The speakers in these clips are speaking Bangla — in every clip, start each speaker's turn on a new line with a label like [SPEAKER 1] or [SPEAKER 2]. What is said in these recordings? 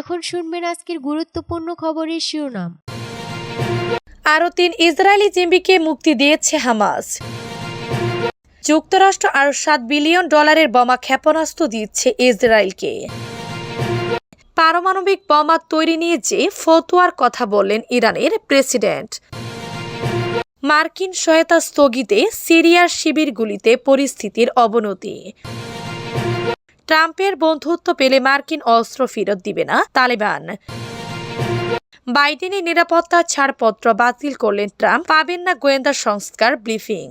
[SPEAKER 1] এখন শুনবেন আজকের গুরুত্বপূর্ণ খবরের শিরোনাম
[SPEAKER 2] আরও তিন ইসরায়েলি জিম্বিকে মুক্তি দিয়েছে হামাস যুক্তরাষ্ট্র আরও সাত বিলিয়ন ডলারের বোমা ক্ষেপণাস্ত্র দিচ্ছে ইসরায়েলকে পারমাণবিক বোমা তৈরি নিয়ে যে ফতোয়ার কথা বললেন ইরানের প্রেসিডেন্ট মার্কিন সহায়তা স্থগিতে সিরিয়ার শিবিরগুলিতে পরিস্থিতির অবনতি ট্রাম্পের বন্ধুত্ব পেলে মার্কিন অস্ত্র ফেরত দিবে না তালেবান বাইডেনের নিরাপত্তা ছাড়পত্র বাতিল করলেন ট্রাম্প পাবেন না গোয়েন্দা সংস্কার ব্লিফিং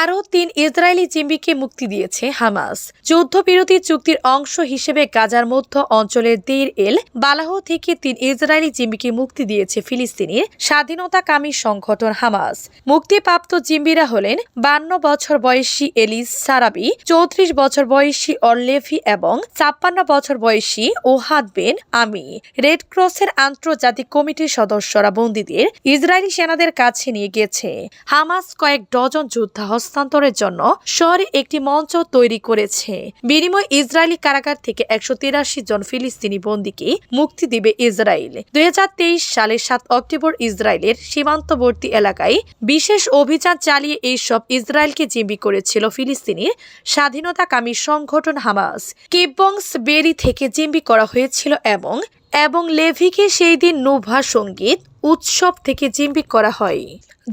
[SPEAKER 2] আরও তিন ইসরায়েলি জিম্বিকে মুক্তি দিয়েছে হামাস যুদ্ধবিরতি চুক্তির অংশ হিসেবে গাজার মধ্য অঞ্চলের দীর এল বালাহ থেকে তিন ইসরায়েলি জিম্বিকে মুক্তি দিয়েছে ফিলিস্তিনের স্বাধীনতাকামী সংগঠন হামাস মুক্তিপ্রাপ্ত জিম্বিরা হলেন বান্ন বছর বয়সী এলিস সারাবি চৌত্রিশ বছর বয়সী অরলেফি এবং ছাপ্পান্ন বছর বয়সী ওহাদ বেন আমি রেড ক্রসের আন্তর্জাতিক কমিটির সদস্যরা বন্দীদের ইসরায়েলি সেনাদের কাছে নিয়ে গেছে হামাস কয়েক ডজন যোদ্ধা হস্তান্তরের জন্য শহরে একটি মঞ্চ তৈরি করেছে বিনিময় ইসরায়েলি কারাগার থেকে একশো তিরাশি জন ফিলিস্তিনি বন্দীকে মুক্তি দিবে ইসরায়েল দুই সালের সাত অক্টোবর ইসরায়েলের সীমান্তবর্তী এলাকায় বিশেষ অভিযান চালিয়ে এই সব ইসরায়েলকে জিম্বি করেছিল ফিলিস্তিনের স্বাধীনতাকামী সংগঠন হামাস কিবংস বেরি থেকে জিম্বি করা হয়েছিল এবং এবং লেভিকে সেই দিন নোভা সঙ্গীত উৎসব থেকে জিম্বিক করা হয়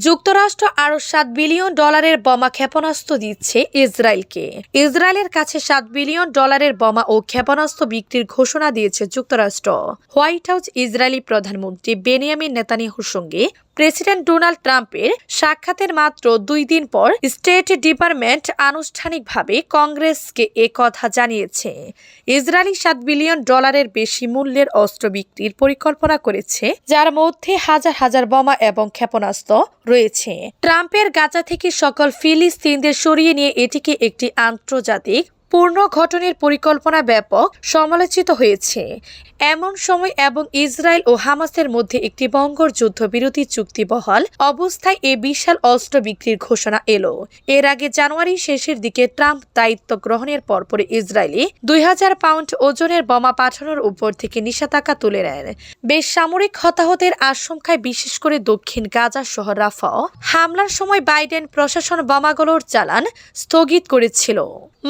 [SPEAKER 2] যুক্তরাষ্ট্র আরও সাত বিলিয়ন ডলারের বোমা ক্ষেপণাস্ত্র দিচ্ছে ইসরায়েলকে ইসরায়েলের কাছে সাত বিলিয়ন ডলারের বোমা ও ক্ষেপণাস্ত্র বিক্রির ঘোষণা দিয়েছে যুক্তরাষ্ট্র হোয়াইট হাউস ইসরায়েলি প্রধানমন্ত্রী বেনিয়ামিন নেতানিহুর সঙ্গে প্রেসিডেন্ট ডোনাল্ড ট্রাম্পের সাক্ষাতের মাত্র দুই দিন পর স্টেট ডিপার্টমেন্ট আনুষ্ঠানিকভাবে কংগ্রেসকে এ কথা জানিয়েছে ইসরায়েলি সাত বিলিয়ন ডলারের বেশি মূল্যের অস্ত্র বিক্রির পরিকল্পনা করেছে যার মধ্যে হাজার হাজার বোমা এবং ক্ষেপণাস্ত্র রয়েছে ট্রাম্পের গাজা থেকে সকল ফিলিস্তিনদের সরিয়ে নিয়ে এটিকে একটি আন্তর্জাতিক পূর্ণ ঘটনের পরিকল্পনা ব্যাপক সমালোচিত হয়েছে এমন সময় এবং ইসরায়েল ও হামাসের মধ্যে একটি বঙ্গর যুদ্ধবিরতি চুক্তি বহাল অবস্থায় এ বিশাল অস্ত্র বিক্রির ঘোষণা এলো এর আগে জানুয়ারি শেষের দিকে ট্রাম্প দায়িত্ব গ্রহণের পরপরে ইসরায়েলে দুই হাজার পাউন্ড ওজনের বোমা পাঠানোর উপর থেকে নিষেধাজ্ঞা তুলে নেন বেশ সামরিক হতাহতের আশঙ্কায় বিশেষ করে দক্ষিণ গাজা শহর রাফা হামলার সময় বাইডেন প্রশাসন বোমাগুলোর চালান স্থগিত করেছিল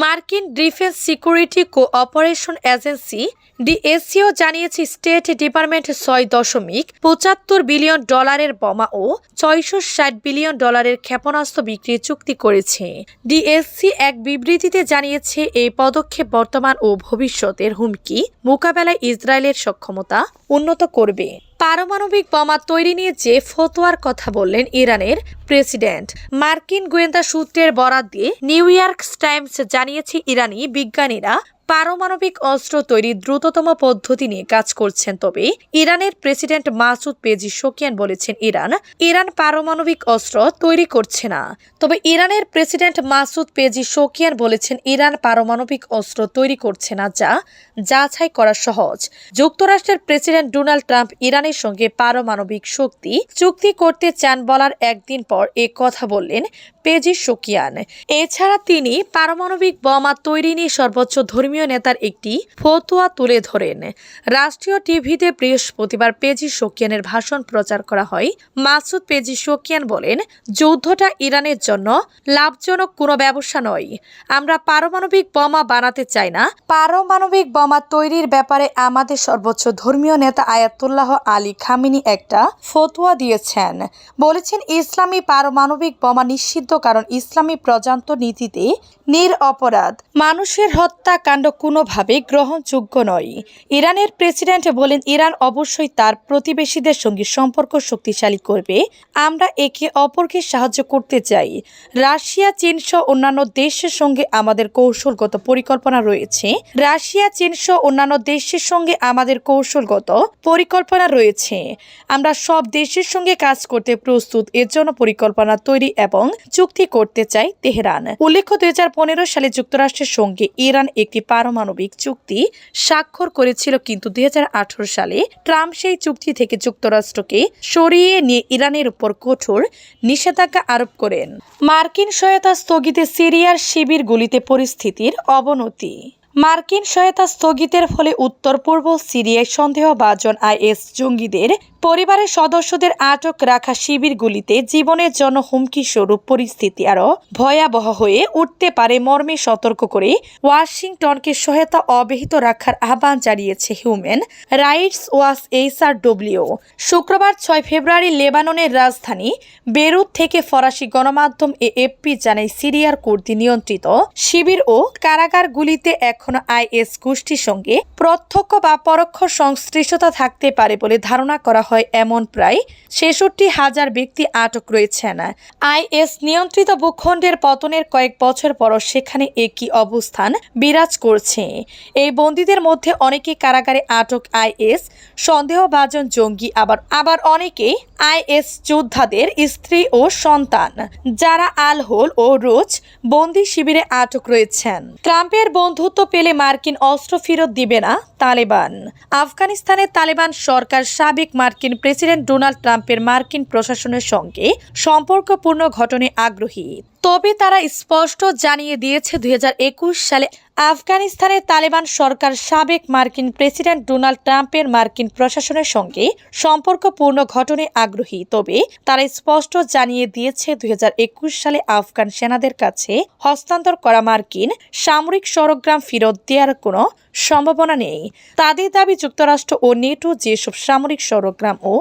[SPEAKER 2] মার্কিন ডিফেন্স সিকিউরিটি কোঅপারেশন এজেন্সি ডিএসিও জানিয়েছে স্টেট ডিপার্টমেন্ট ছয় দশমিক পঁচাত্তর বিলিয়ন ডলারের বোমা ও ছয়শো ষাট বিলিয়ন ডলারের ক্ষেপণাস্ত্র বিক্রির চুক্তি করেছে ডিএসসি এক বিবৃতিতে জানিয়েছে এই পদক্ষেপ বর্তমান ও ভবিষ্যতের হুমকি মোকাবেলায় ইসরায়েলের সক্ষমতা উন্নত করবে পারমাণবিক বোমা তৈরি নিয়ে যে ফতোয়ার কথা বললেন ইরানের প্রেসিডেন্ট মার্কিন গোয়েন্দা সূত্রের বরাত দিয়ে নিউ ইয়র্ক টাইমস জানিয়েছে ইরানি বিজ্ঞানীরা পারমাণবিক অস্ত্র তৈরির দ্রুততম পদ্ধতি নিয়ে কাজ করছেন তবে ইরানের প্রেসিডেন্ট মাসুদ পেজি শোকিয়ান বলেছেন ইরান ইরান পারমাণবিক অস্ত্র তৈরি করছে না তবে ইরানের প্রেসিডেন্ট মাসুদ পেজি শোকিয়ান বলেছেন ইরান পারমাণবিক অস্ত্র তৈরি করছে না যা যাচাই করা সহজ যুক্তরাষ্ট্রের প্রেসিডেন্ট ডোনাল্ড ট্রাম্প ইরানের সঙ্গে পারমাণবিক শক্তি চুক্তি করতে চান বলার একদিন পর এ কথা বললেন পেজি শোকিয়ান এছাড়া তিনি পারমাণবিক বোমা তৈরি নিয়ে সর্বোচ্চ ধর্মীয় নেতার একটি ফতোয়া তুলে ধরেন রাষ্ট্রীয় টিভিতে বৃহস্পতিবার পেজি শোকিয়ানের ভাষণ প্রচার করা হয় মাসুদ পেজি শোকিয়ান বলেন যুদ্ধটা ইরানের জন্য লাভজনক কোনো ব্যবসা নয় আমরা পারমাণবিক বোমা বানাতে চাই না পারমাণবিক বোমা তৈরির ব্যাপারে আমাদের সর্বোচ্চ ধর্মীয় নেতা আয়াতুল্লাহ আলী খামিনি একটা ফতোয়া দিয়েছেন বলেছেন ইসলামী পারমাণবিক বোমা নিষিদ্ধ নিষিদ্ধ কারণ ইসলামী প্রজান্ত নীতিতে নির অপরাধ মানুষের হত্যাকাণ্ড কোনোভাবে গ্রহণযোগ্য নয় ইরানের প্রেসিডেন্ট বলেন ইরান অবশ্যই তার প্রতিবেশীদের সঙ্গে সম্পর্ক শক্তিশালী করবে আমরা একে অপরকে সাহায্য করতে চাই রাশিয়া চীন সহ অন্যান্য দেশের সঙ্গে আমাদের কৌশলগত পরিকল্পনা রয়েছে রাশিয়া চীন সহ অন্যান্য দেশের সঙ্গে আমাদের কৌশলগত পরিকল্পনা রয়েছে আমরা সব দেশের সঙ্গে কাজ করতে প্রস্তুত এর জন্য পরিকল্পনা তৈরি এবং চুক্তি করতে চায় তেহরান উল্লেখ্য দুই সালে যুক্তরাষ্ট্রের সঙ্গে ইরান একটি পারমাণবিক চুক্তি স্বাক্ষর করেছিল কিন্তু দুই সালে ট্রাম্প সেই চুক্তি থেকে যুক্তরাষ্ট্রকে সরিয়ে নিয়ে ইরানের উপর কঠোর নিষেধাজ্ঞা আরোপ করেন মার্কিন সহায়তা স্থগিতে সিরিয়ার শিবির গুলিতে পরিস্থিতির অবনতি মার্কিন সহায়তা স্থগিতের ফলে উত্তর পূর্ব সিরিয়ায় সন্দেহভাজন আইএস জঙ্গিদের পরিবারের সদস্যদের আটক রাখা শিবিরগুলিতে জীবনের জন্য হুমকি স্বরূপ পরিস্থিতি আরও ভয়াবহ হয়ে উঠতে পারে মর্মে সতর্ক করে ওয়াশিংটনকে সহায়তা অব্যাহত রাখার আহ্বান জানিয়েছে হিউম্যান রাইটস আর ডব্লিউ শুক্রবার ছয় ফেব্রুয়ারি লেবাননের রাজধানী বেরুত থেকে ফরাসি গণমাধ্যম এএফপি জানায় সিরিয়ার কুর্দি নিয়ন্ত্রিত শিবির ও কারাগারগুলিতে এক এখনো আইএস গোষ্ঠীর সঙ্গে প্রত্যক্ষ বা পরোক্ষ সংশ্লিষ্টতা থাকতে পারে বলে ধারণা করা হয় এমন প্রায় ছেষট্টি হাজার ব্যক্তি আটক রয়েছেন আইএস নিয়ন্ত্রিত ভূখণ্ডের পতনের কয়েক বছর পর সেখানে একই অবস্থান বিরাজ করছে এই বন্দীদের মধ্যে অনেকে কারাগারে আটক আইএস সন্দেহভাজন জঙ্গি আবার আবার অনেকে আইএস যোদ্ধাদের স্ত্রী ও সন্তান যারা আলহোল ও রোজ বন্দি শিবিরে আটক রয়েছেন ট্রাম্পের বন্ধুত্ব পেলে মার্কিন অস্ত্র ফেরত দিবে না তালেবান আফগানিস্তানে তালেবান সরকার সাবেক মার্কিন প্রেসিডেন্ট ডোনাল্ড ট্রাম্পের মার্কিন প্রশাসনের সঙ্গে সম্পর্কপূর্ণ ঘটনে আগ্রহী তবে তারা স্পষ্ট জানিয়ে দিয়েছে দুই সালে আফগানিস্তানে তালেবান সরকার সাবেক মার্কিন প্রেসিডেন্ট ডোনাল্ড ট্রাম্পের মার্কিন প্রশাসনের সঙ্গে সম্পর্কপূর্ণ ঘটনে আগ্রহী তবে তারা স্পষ্ট জানিয়ে দিয়েছে দুই সালে আফগান সেনাদের কাছে হস্তান্তর করা মার্কিন সামরিক সরগ্রাম ফেরত দেওয়ার কোনো সম্ভাবনা নেই তাদের দাবি যুক্তরাষ্ট্র ও নেটো যেসব সামরিক সরগ্রাম ও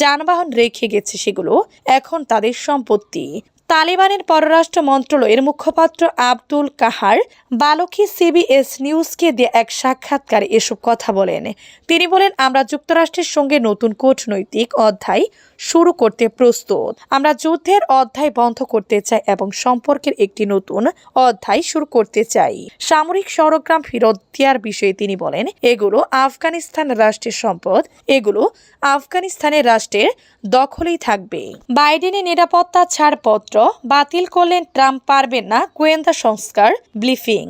[SPEAKER 2] যানবাহন রেখে গেছে সেগুলো এখন তাদের সম্পত্তি তালেবানের পররাষ্ট্র মন্ত্রণালয়ের মুখপাত্র আব্দুল কাহার বালকি সিবিএস নিউজকে দিয়ে এক সাক্ষাৎকারে এসব কথা বলেন তিনি বলেন আমরা যুক্তরাষ্ট্রের সঙ্গে নতুন কূটনৈতিক অধ্যায় শুরু করতে প্রস্তুত আমরা যুদ্ধের অধ্যায় বন্ধ করতে চাই এবং সম্পর্কের একটি নতুন অধ্যায় শুরু করতে চাই সামরিক সরগ্রাম ফেরত দেওয়ার বিষয়ে তিনি বলেন এগুলো আফগানিস্তান রাষ্ট্রের সম্পদ এগুলো আফগানিস্তানের রাষ্ট্রের দখলেই থাকবে বাইডেনের নিরাপত্তা ছাড়পত্র মাত্র বাতিল করলেন ট্রাম্প পারবেন না গোয়েন্দা সংস্কার ব্লিফিং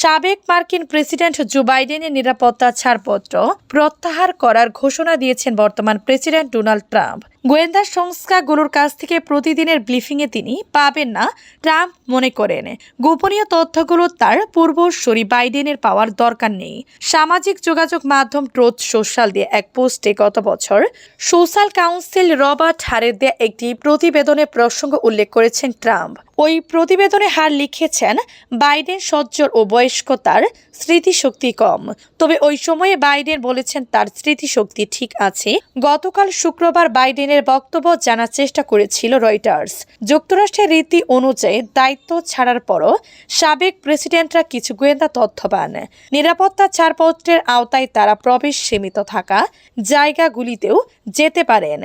[SPEAKER 2] সাবেক মার্কিন প্রেসিডেন্ট জো বাইডেনের নিরাপত্তা ছাড়পত্র প্রত্যাহার করার ঘোষণা দিয়েছেন বর্তমান প্রেসিডেন্ট ডোনাল্ড ট্রাম্প গোয়েন্দা সংস্থাগুলোর কাছ থেকে প্রতিদিনের ব্লিফিংয়ে তিনি পাবেন না ট্রাম্প মনে করেন গোপনীয় তথ্যগুলো তার পূর্বসরি বাইডেনের পাওয়ার দরকার নেই সামাজিক যোগাযোগ মাধ্যম ট্রোথ সোশ্যাল দিয়ে এক পোস্টে গত বছর সোশ্যাল কাউন্সিল রবার্ট হারের দেয়া একটি প্রতিবেদনে প্রসঙ্গ উল্লেখ করে করেছেন ট্রাম্প ওই প্রতিবেদনে হার লিখেছেন বাইডেন সজ্জর ও বয়স্ক তার স্মৃতিশক্তি কম তবে ওই সময়ে বাইডেন বলেছেন তার স্মৃতিশক্তি ঠিক আছে গতকাল শুক্রবার বাইডেনের বক্তব্য জানার চেষ্টা করেছিল রয়টার্স যুক্তরাষ্ট্রের রীতি অনুযায়ী দায়িত্ব ছাড়ার পরও সাবেক প্রেসিডেন্টরা কিছু গোয়েন্দা তথ্য পান নিরাপত্তা ছাড়পত্রের আওতায় তারা প্রবেশ সীমিত থাকা জায়গাগুলিতেও যেতে পারেন